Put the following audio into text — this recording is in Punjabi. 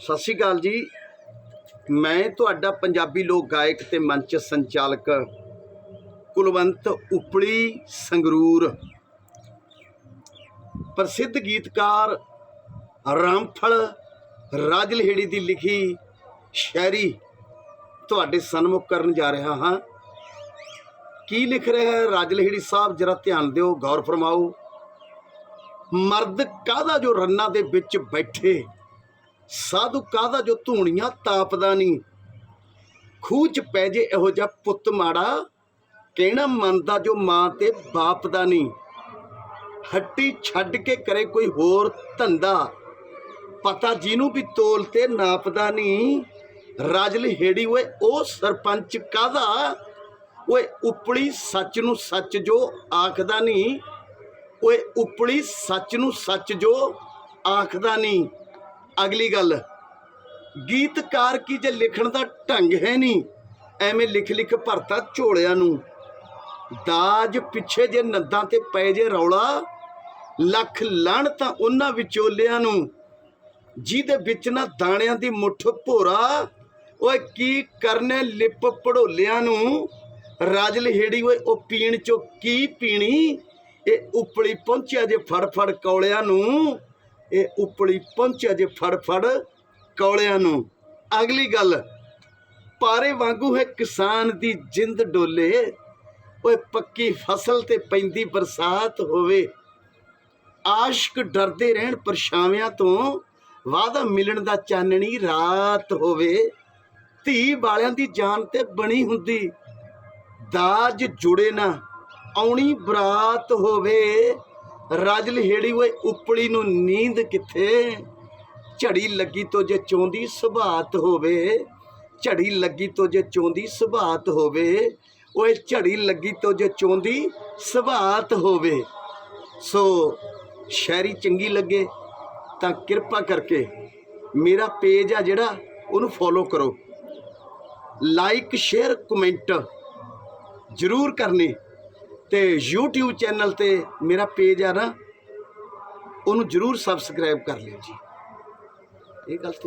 ਸਤਿ ਸ਼੍ਰੀ ਅਕਾਲ ਜੀ। ਮੈਂ ਤੁਹਾਡਾ ਪੰਜਾਬੀ ਲੋਕ ਗਾਇਕ ਤੇ ਮੰਚ ਸੰਚਾਲਕ ਕੁਲਵੰਤ ਉਪਲੀ ਸੰਗਰੂਰ। ਪ੍ਰਸਿੱਧ ਗੀਤਕਾਰ ਰਾਮਫਲ ਰਾਜਲਹੇੜੀ ਦੀ ਲਿਖੀ ਸ਼ਾਇਰੀ ਤੁਹਾਡੇ ਸਨਮੁਖ ਕਰਨ ਜਾ ਰਿਹਾ ਹਾਂ। ਕੀ ਲਿਖ ਰਿਹਾ ਹੈ ਰਾਜਲਹੇੜੀ ਸਾਹਿਬ? ਜਰਾ ਧਿਆਨ ਦਿਓ, ਗੌਰ ਫਰਮਾਓ। ਮਰਦ ਕਾਹਦਾ ਜੋ ਰੰਨਾਂ ਦੇ ਵਿੱਚ ਬੈਠੇ? ਸਾਧੂ ਕਾਹਦਾ ਜੋ ਧੂਣੀਆਂ ਤਾਪਦਾ ਨਹੀਂ? ਖੂਹ ਚ ਪੈ ਜੇ ਇਹੋ ਜਿਹਾ ਪੁੱਤ ਮਾੜਾ, ਕਹਿਣਾ ਮੰਨਦਾ ਜੋ ਮਾਂ ਤੇ ਬਾਪ ਦਾ ਨਹੀਂ। ਹੱਟੀ ਛੱਡ ਕੇ ਕਰੇ ਕੋਈ ਹੋਰ ਧੰਦਾ, ਪਤਾ ਜਿਹਨੂੰ ਵੀ ਤੋਲ ਤੇ ਨਾਪਦਾ ਨਹੀਂ। ਰਾਜਲ ਹੇੜੀ ਓਏ, ਉਹ ਸਰਪੰਚ ਕਾਹਦਾ? ਓਏ, ਉਪਲੀ ਸੱਚ ਨੂੰ ਸੱਚ ਜੋ ਆਖਦਾ ਨਹੀਂ। ਓਏ, ਉਪਲੀ ਸੱਚ ਨੂੰ ਸੱਚ ਜੋ ਆਖਦਾ ਨਹੀਂ। ਅਗਲੀ ਗੱਲ, ਗੀਤਕਾਰ ਕੀ ਜੇ ਲਿਖਣ ਦਾ ਢੰਗ ਹੈ ਨਹੀਂ, ਐਵੇਂ ਲਿਖ ਲਿਖ ਭਰਤਾ ਝੋਲਿਆਂ ਨੂੰ। ਦਾਜ ਪਿੱਛੇ ਜੇ ਨੱਦਾਂ ਤੇ ਪੈ ਜੇ ਰੌਲਾ, ਲੱਖ ਲਣ ਤਾਂ ਉਹਨਾਂ ਵਿਚੋਲਿਆਂ ਨੂੰ। ਜਿਹਦੇ ਵਿੱਚ ਨਾ ਦਾਣਿਆਂ ਦੀ ਮੁੱਠ ਭੋਰਾ, ਓਏ ਕੀ ਕਰਨੇ ਲਿਪ ਪੜੋਲਿਆਂ ਨੂੰ? ਰਾਜ ਹੇੜੀ ਓਏ, ਉਹ ਪੀਣ ਚੋਂ ਕੀ ਪੀਣੀ? ਇਹ ਉਪਲੀ ਪਹੁੰਚਿਆ ਜੇ ਫੜ ਫੜ ਕੌਲਿਆਂ ਨੂੰ। ਇਹ ਉਪਲੀ ਪਹੁੰਚਿਆ ਜੇ ਫੜ ਫੜ ਕੌਲਿਆਂ ਨੂੰ। ਅਗਲੀ ਗੱਲ, ਪਾਰੇ ਵਾਂਗੂ ਹੈ ਕਿਸਾਨ ਦੀ ਜਿੰਦ ਡੋਲੇ, ਓਏ ਪੱਕੀ ਫਸਲ ਤੇ ਪੈਂਦੀ ਬਰਸਾਤ ਹੋਵੇ। ਆਸ਼ਕ ਡਰਦੇ ਰਹਿਣ ਪਰਛਾਵਿਆਂ ਤੋਂ ਵਾਦਾ ਮਿਲਣ ਦਾ ਚਾਨਣੀ ਰਾਤ ਹੋਵੇ। ਧੀ ਵਾਲਿਆਂ ਦੀ ਜਾਨ ਤੇ ਬਣੀ ਹੁੰਦੀ, ਦਾਜ ਜੁੜੇ ਨਾ, ਆਉਣੀ ਬਰਾਤ ਹੋਵੇ। ਰਾਜਲ ਹੇੜੀ ਓਏ, ਉਪਲੀ ਨੂੰ ਨੀਂਦ ਕਿੱਥੇ? ਝੜੀ ਲੱਗੀ ਤੋਂ ਜੇ ਚੋਂਦੀ ਸੁਭਾਤ ਹੋਵੇ, ਝੜੀ ਲੱਗੀ ਤੋਂ ਜੇ ਚੋਂਦੀ ਸੁਭਾਤ ਹੋਵੇ, ਓਏ ਝੜੀ ਲੱਗੀ ਤੋਂ ਜੇ ਚੋਂਦੀ ਸੁਭਾਤ ਹੋਵੇ। ਸੋ ਸ਼ਾਇਰੀ ਚੰਗੀ ਲੱਗੇ, ਤਾਂ ਕਿਰਪਾ ਕਰਕੇ ਮੇਰਾ ਪੇਜ ਆ ਜਿਹੜਾ, ਉਹਨੂੰ ਫੋਲੋ ਕਰੋ। ਲਾਈਕ ਸ਼ੇਅਰ ਕਮੈਂਟ ਜ਼ਰੂਰ ਕਰਨੀ। ਤੇ YouTube ਚੈਨਲ ਤੇ ਮੇਰਾ ਪੇਜ ਆ ਨਾ, ਉਹਨੂੰ ਜ਼ਰੂਰ ਸਬਸਕ੍ਰਾਈਬ ਕਰ ਲਿਓ ਜੀ। ਇਹ ਗੱਲ ਤੋਂ